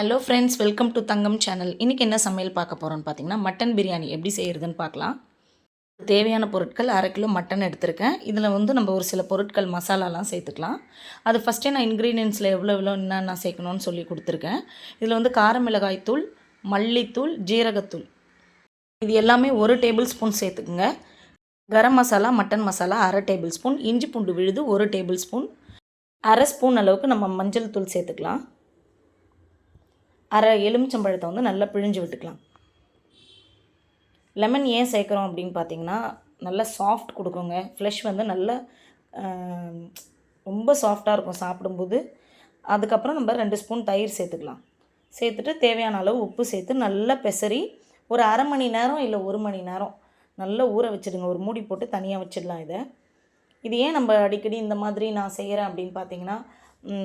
Hello friends welcome to Thangam channel இன்றைக்கி என்ன சமையல் பார்க்க போகிறோன்னு பார்த்தீங்கன்னா மட்டன் பிரியாணி எப்படி செய்கிறதுன்னு பார்க்கலாம். தேவையான பொருட்கள் அரை கிலோ மட்டன் எடுத்திருக்கேன். இதில் வந்து நம்ம ஒரு சில பொருட்கள் மசாலாலாம் சேர்த்துக்கலாம். அது ஃபஸ்ட்டே நான் இன்க்ரீடியன்ஸில் எவ்வளோ எவ்வளோ என்னென்ன சேர்க்கணும்னு சொல்லி கொடுத்துருக்கேன். இதில் வந்து கார மிளகாய் தூள் மல்லித்தூள் ஜீரகத்தூள். இது எல்லாமே ஒரு டேபிள் ஸ்பூன் சேர்த்துக்குங்க. கரம் மசாலா மட்டன் மசாலா அரை டேபிள் ஸ்பூன் இஞ்சி பூண்டு விழுது ஒரு டேபிள் ஸ்பூன் அரை ஸ்பூன் அளவுக்கு நம்ம மஞ்சள் தூள் சேர்த்துக்கலாம். அரை எலுமிச்சம்பழத்தை வந்து நல்லா பிழிஞ்சு விட்டுக்கலாம். லெமன் ஏன் சேர்க்குறோம் அப்படின்னு பார்த்தீங்கன்னா நல்லா சாஃப்ட் கொடுக்குங்க. ஃப்ளஷ் வந்து நல்ல ரொம்ப சாஃப்டாக இருக்கும் சாப்பிடும்போது. அதுக்கப்புறம் நம்ம ரெண்டு ஸ்பூன் தயிர் சேர்த்துக்கலாம். சேர்த்துட்டு தேவையான அளவு உப்பு சேர்த்து நல்லா பெசரி ஒரு அரை மணி நேரம் இல்லை ஒரு மணி நேரம் நல்லா ஊற வச்சிடுங்க. ஒரு மூடி போட்டு தனியாக வச்சிடலாம் இதை. இது ஏன் நம்ம அடிக்கடி இந்த மாதிரி நான் செய்கிறேன் அப்படின்னு பார்த்தீங்கன்னா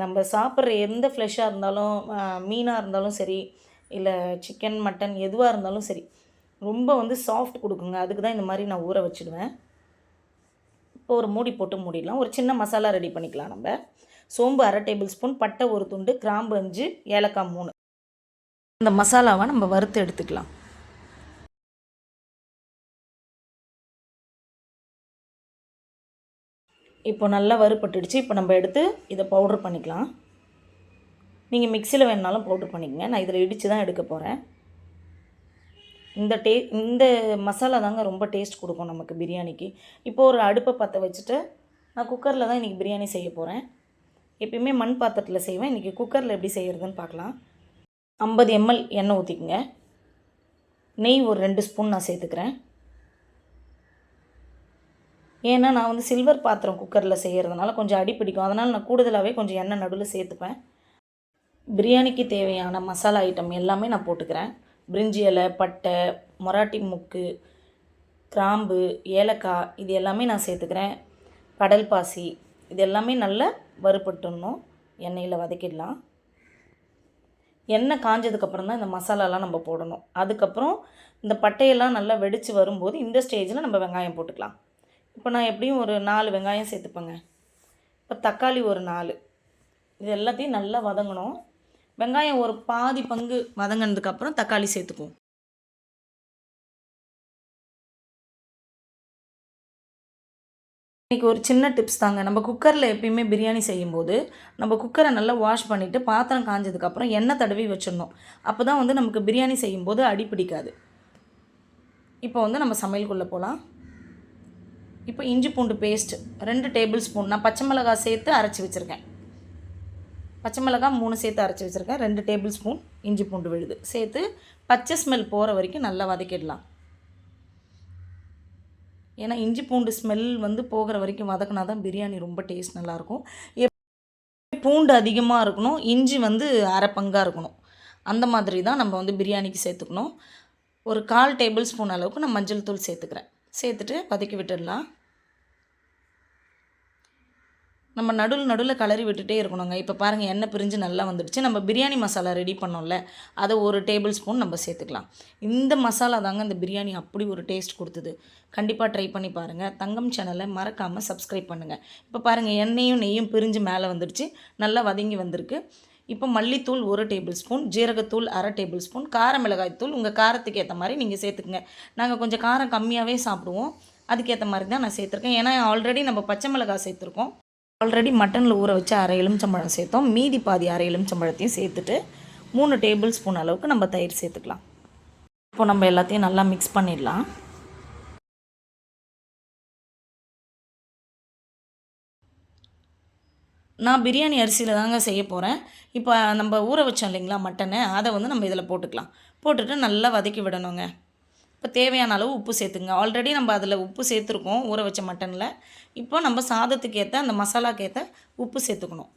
நம்ம சாப்பிட்ற எந்த ஃப்ளெஷ்ஷாக இருந்தாலும் மீனாக இருந்தாலும் சரி இல்லை சிக்கன் மட்டன் எதுவாக இருந்தாலும் சரி ரொம்ப வந்து சாஃப்ட் கொடுக்குங்க. அதுக்கு தான் இந்த மாதிரி நான் ஊற வச்சிடுவேன். இப்போ ஒரு மூடி போட்டு மூடிடலாம். ஒரு சின்ன மசாலா ரெடி பண்ணிக்கலாம் நம்ம. சோம்பு அரை டேபிள் ஸ்பூன் பட்டை ஒரு துண்டு கிராம்பு அஞ்சு ஏலக்காய் மூணு. இந்த மசாலாவை நம்ம வறுத்து எடுத்துக்கலாம். இப்போ நல்லா வறுபட்டுடுச்சு. இப்போ நம்ம எடுத்து இதை பவுட்ரு பண்ணிக்கலாம். நீங்கள் மிக்சியில் வேணுனாலும் பவுட்ரு பண்ணிக்கங்க. நான் இதில் இடித்து தான் எடுக்க போகிறேன் இந்த டே இந்த மசாலா தாங்க ரொம்ப டேஸ்ட் கொடுக்கும் நமக்கு பிரியாணிக்கு. இப்போ ஒரு அடுப்பை பற்ற வச்சுட்டு நான் குக்கரில் தான் இன்றைக்கி பிரியாணி செய்ய போகிறேன் எப்பயுமே மண் பாத்திரத்தில் செய்வேன். இன்றைக்கி குக்கரில் எப்படி செய்கிறதுன்னு பார்க்கலாம். ஐம்பது எம்எல் எண்ணெய் ஊற்றிக்குங்க நெய் ஒரு ரெண்டு ஸ்பூன் நான் சேர்த்துக்கிறேன். ஏன்னா நான் வந்து சில்வர் பாத்திரம் குக்கரில் செய்கிறதுனால கொஞ்சம் அடி பிடிக்கும். அதனால் நான் கூடுதலாகவே கொஞ்சம் எண்ணெய் நடுவில் சேர்த்துப்பேன். பிரியாணிக்கு தேவையான மசாலா ஐட்டம் எல்லாமே நான் போட்டுக்கிறேன். பிரிஞ்சி இலை பட்டை மொராட்டி முக்கு கிராம்பு ஏலக்காய் இது எல்லாமே நான் சேர்த்துக்கிறேன். கடல் பாசி இது எல்லாமே நல்லா வறுபட்டுடணும். எண்ணெயில் வதக்கிடலாம். எண்ணெய் காஞ்சதுக்கப்புறம் தான் இந்த மசாலாலாம் நம்ம போடணும். அதுக்கப்புறம் இந்த பட்டையெல்லாம் நல்லா வெடித்து வரும்போது இந்த ஸ்டேஜில் நம்ம வெங்காயம் போட்டுக்கலாம். இப்போ நான் எப்படியும் ஒரு நாலு வெங்காயம் சேர்த்துப்பேங்க. இப்போ தக்காளி ஒரு நாலு. இது எல்லாத்தையும் நல்லா வதங்கணும். வெங்காயம் ஒரு பாதி பங்கு வதங்கினதுக்கப்புறம் தக்காளி சேர்த்துக்குவோம். இன்றைக்கி ஒரு சின்ன டிப்ஸ் தாங்க. நம்ம குக்கரில் எப்பயுமே பிரியாணி செய்யும்போது நம்ம குக்கரை நல்லா வாஷ் பண்ணிவிட்டு பாத்திரம் காஞ்சதுக்கப்புறம் எண்ணெய் தடவி வச்சிடணும். அப்போ தான் வந்து நமக்கு பிரியாணி செய்யும்போது அடி பிடிக்காது. இப்போ வந்து நம்ம சமையலுக்குள்ளே போகலாம் இப்போ இஞ்சி பூண்டு பேஸ்ட் ரெண்டு டேபிள் ஸ்பூன் நான் பச்சை மிளகாய் சேர்த்து அரைச்சி வச்சுருக்கேன். பச்சை மிளகாய் மூணு சேர்த்து அரைச்சி வச்சுருக்கேன். ரெண்டு டேபிள் ஸ்பூன் இஞ்சி பூண்டு விழுது. சேர்த்து பச்சை ஸ்மெல் போகிற வரைக்கும் நல்லா வதக்கிடலாம். ஏன்னா இஞ்சி பூண்டு ஸ்மெல் வந்து போகிற வரைக்கும் வதக்கினா தான் பிரியாணி ரொம்ப டேஸ்ட் நல்லாயிருக்கும். பூண்டு அதிகமாக இருக்கணும் இஞ்சி வந்து அரை பங்காக இருக்கணும். அந்த மாதிரி தான் நம்ம வந்து பிரியாணிக்கு சேர்த்துக்கணும். ஒரு கால் டேபிள் ஸ்பூன் அளவுக்கு நான் மஞ்சள் தூள் சேர்த்துக்கிறேன். சேர்த்துட்டு வதக்கி விட்டுடலாம். நம்ம நடுவில் நடுவில் கலரி விட்டுட்டே இருக்கணுங்க. இப்போ பாருங்கள் எண்ணெய் பிரிஞ்சு நல்லா வந்துடுச்சு. நம்ம பிரியாணி மசாலா ரெடி பண்ணோம்ல அதை ஒரு டேபிள் ஸ்பூன் நம்ம சேர்த்துக்கலாம். இந்த மசாலா தாங்க இந்த பிரியாணி அப்படி ஒரு டேஸ்ட் கொடுத்தது. கண்டிப்பாக ட்ரை பண்ணி பாருங்கள் தங்கம் சேனலை மறக்காமல் சப்ஸ்கிரைப் பண்ணுங்கள் இப்போ பாருங்கள் எண்ணெயும் நெய்யும் பிரிஞ்சு மேலே வந்துடுச்சு. நல்லா வதங்கி வந்திருக்கு. இப்போ மல்லித்தூள் ஒரு டேபிள் ஸ்பூன் ஜீரகத்தூள் அரை டேபிள் ஸ்பூன் கார மிளகாய் தூள் உங்கள் காரத்துக்கு ஏற்ற மாதிரி நீங்கள் சேர்த்துக்குங்க. நாங்கள் கொஞ்சம் காரம் கம்மியாகவே சாப்பிடுவோம். அதுக்கேற்ற மாதிரி தான் நான் சேர்த்துருக்கேன். ஏன்னா ஆல்ரெடி நம்ம பச்சை மிளகாய் சேர்த்துருக்கோம். ஆல்ரெடி மட்டனில் ஊற வச்சு அரை எலுமிச்சம்பழம் சேர்த்தோம். மீதி பாதி அரை எலுமிச்சம்பழத்தையும் சேர்த்துட்டு மூணு டேபிள் ஸ்பூன் அளவுக்கு நம்ம தயிர் சேர்த்துக்கலாம். இப்போ நம்ம எல்லாத்தையும் நல்லா மிக்ஸ் பண்ணிடலாம். நான் பிரியாணி அரிசியில் தாங்க செய்ய போகிறேன் இப்போ நம்ம ஊற வச்சோம் இல்லைங்களா மட்டனை அதை வந்து நம்ம இதில் போட்டுக்கலாம். போட்டுட்டு நல்லா வதக்கி விடணுங்க. இப்போ தேவையான அளவு உப்பு சேர்த்துங்க. ஆல்ரெடி நம்ம அதில் உப்பு சேர்த்துருக்கோம் ஊற வச்ச மட்டனில். இப்போ நம்ம சாதத்துக்கு ஏற்ற அந்த மசாலாக்கு ஏற்ற உப்பு சேர்த்துக்கணும்.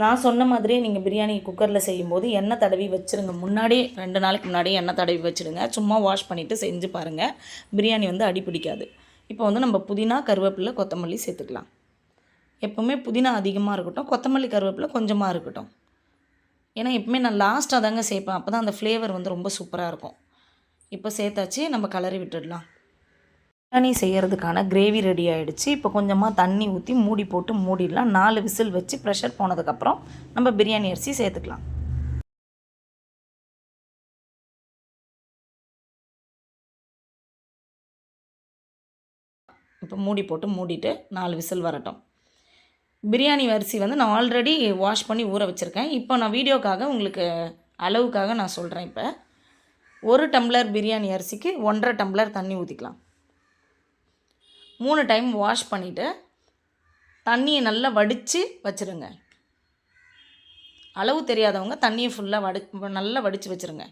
நான் சொன்ன மாதிரியே நீங்கள் பிரியாணி குக்கரில் செய்யும்போது எண்ணெய் தடவி வச்சுருங்க. முன்னாடியே ரெண்டு நாளைக்கு முன்னாடியே எண்ணெய் தடவி வச்சுடுங்க. சும்மா வாஷ் பண்ணிவிட்டு செஞ்சு பாருங்கள் பிரியாணி வந்து அடி பிடிக்காது. இப்போ வந்து நம்ம புதினா கருவேப்பிலை கொத்தமல்லி சேர்த்துக்கலாம். எப்போவுமே புதினா அதிகமாக இருக்கட்டும் கொத்தமல்லி கருவேப்பிலை கொஞ்சமாக இருக்கட்டும். ஏன்னா எப்பவுமே நான் லாஸ்ட்டாக தாங்க சேர்ப்பேன் அப்போ தான் அந்த ஃப்ளேவர் வந்து ரொம்ப சூப்பராக இருக்கும். இப்போ சேர்த்தாச்சு நம்ம கலரி விட்டுடலாம். பிரியாணி செய்கிறதுக்கான கிரேவி ரெடி ஆகிடுச்சு இப்போ கொஞ்சமாக தண்ணி ஊற்றி மூடி போட்டு மூடிடலாம். நாலு விசில் வச்சு ப்ரெஷர் போனதுக்கப்புறம் நம்ம பிரியாணி அரிசி சேர்த்துக்கலாம். இப்போ மூடி போட்டு மூடிட்டு நாலு விசில் வரட்டும். பிரியாணி அரிசி வந்து நான் ஆல்ரெடி வாஷ் பண்ணி ஊற வச்சுருக்கேன். இப்போ நான் வீடியோக்காக உங்களுக்கு அளவுக்காக நான் சொல்கிறேன் இப்போ. ஒரு டம்ளர் பிரியாணி அரிசிக்கு ஒன்றரை டம்ளர் தண்ணி ஊற்றிக்கலாம் மூணு டைம் வாஷ் பண்ணிவிட்டு தண்ணியை நல்லா வடித்து வச்சுருங்க. அளவு தெரியாதவங்க தண்ணியை ஃபுல்லாக வடி நல்லா வடித்து வச்சுருங்க.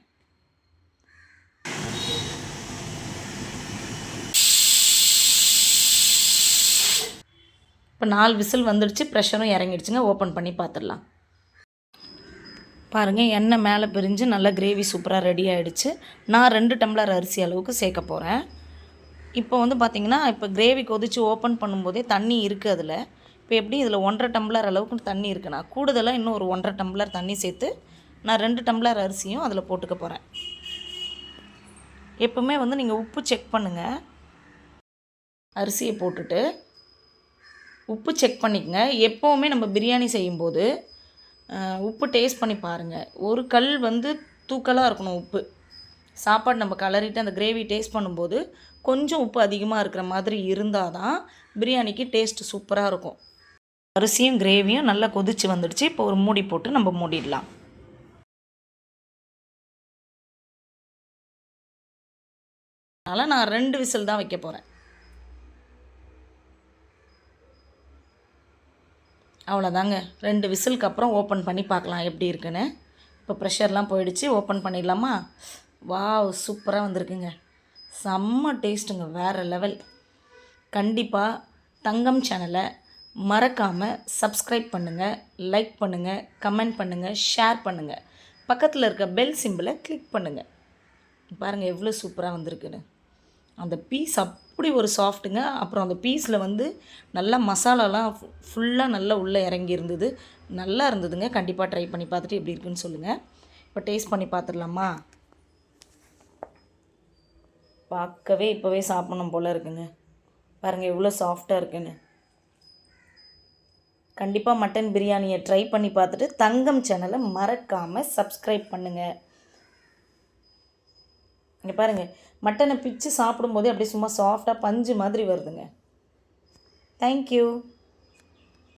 இப்போ நாலு விசில் வந்துடுச்சு ப்ரெஷரும் இறங்கிடுச்சுங்க ஓப்பன் பண்ணி பார்த்துடலாம். பாருங்கள் எண்ணெய் மேலே பிரிஞ்சு நல்லா கிரேவி சூப்பராக ரெடி ஆகிடுச்சு நான் ரெண்டு டம்ளர் அரிசி அளவுக்கு சேர்க்க போகிறேன் இப்போ வந்து பார்த்திங்கன்னா இப்போ கிரேவி கொதித்து ஓப்பன் பண்ணும்போதே தண்ணி இருக்குது அதில். இப்போ எப்படி இதில் ஒன்றரை டம்ளர் அளவுக்கு தண்ணி இருக்குண்ணா கூடுதலாக இன்னும் ஒரு ஒன்றரை டம்ளர் தண்ணி சேர்த்து நான் ரெண்டு டம்ளர் அரிசியும் அதில் போட்டுக்க போகிறேன் எப்பவுமே வந்து நீங்கள் உப்பு செக் பண்ணுங்கள் அரிசியை போட்டுட்டு உப்பு செக் பண்ணிக்கங்க. எப்போவுமே நம்ம பிரியாணி செய்யும்போது உப்பு டேஸ்ட் பண்ணி பாருங்கள் ஒரு கல் வந்து தூக்கலாக இருக்கணும் உப்பு. சாப்பாடு நம்ம கலரிட்டு அந்த கிரேவி டேஸ்ட் பண்ணும்போது கொஞ்சம் உப்பு அதிகமாக இருக்கிற மாதிரி இருந்தால் தான் பிரியாணிக்கு டேஸ்ட்டு சூப்பராக இருக்கும். அரிசியும் கிரேவியும் நல்லா கொதிச்சு வந்துடுச்சு. இப்போ ஒரு மூடி போட்டு நம்ம மூடிடலாம். அதனால் நான் ரெண்டு விசில் தான் வைக்க போகிறேன் அவ்வளோதாங்க. ரெண்டு விசிலுக்கு அப்புறம் ஓப்பன் பண்ணி பார்க்கலாம் எப்படி இருக்குன்னு. இப்போ ப்ரெஷர்லாம் போயிடுச்சு ஓப்பன் பண்ணிடலாமா? வாவ் சூப்பராக வந்திருக்குங்க. செம்ம டேஸ்ட்டுங்க வேறு லெவல். கண்டிப்பாக தங்கம் சேனலை மறக்காமல் சப்ஸ்கிரைப் பண்ணுங்கள் லைக் பண்ணுங்கள் கமெண்ட் பண்ணுங்கள் ஷேர் பண்ணுங்கள் பக்கத்தில் இருக்க பெல் சிம்பிளை கிளிக் பண்ணுங்கள் பாருங்கள் எவ்வளோ சூப்பராக வந்திருக்குன்னு. அந்த பீஸ் அப்படி ஒரு சாஃப்ட்டுங்க அப்புறம் அந்த பீஸில் வந்து நல்லா மசாலாலாம் ஃபுல்லாக நல்லா உள்ளே இறங்கி இருந்தது. நல்லா இருந்ததுங்க. கண்டிப்பாக ட்ரை பண்ணி பார்த்துட்டு எப்படி இருக்குன்னு சொல்லுங்கள் இப்போ டேஸ்ட் பண்ணி பார்த்துடலாமா? பார்க்கவே இப்போவே சாப்பிடணும் போல் இருக்குங்க. பாருங்கள் எவ்வளோ சாஃப்டாக இருக்குன்னு. கண்டிப்பாக மட்டன் பிரியாணியை ட்ரை பண்ணி பார்த்துட்டு தங்கம் சேனலை மறக்காமல் சப்ஸ்கிரைப் பண்ணுங்கள் இங்கே பாருங்கள் மட்டனை பிச்சு சாப்பிடும்போதே அப்படியே சும்மா சாஃப்டாக பஞ்சு மாதிரி வருதுங்க. தேங்க்யூ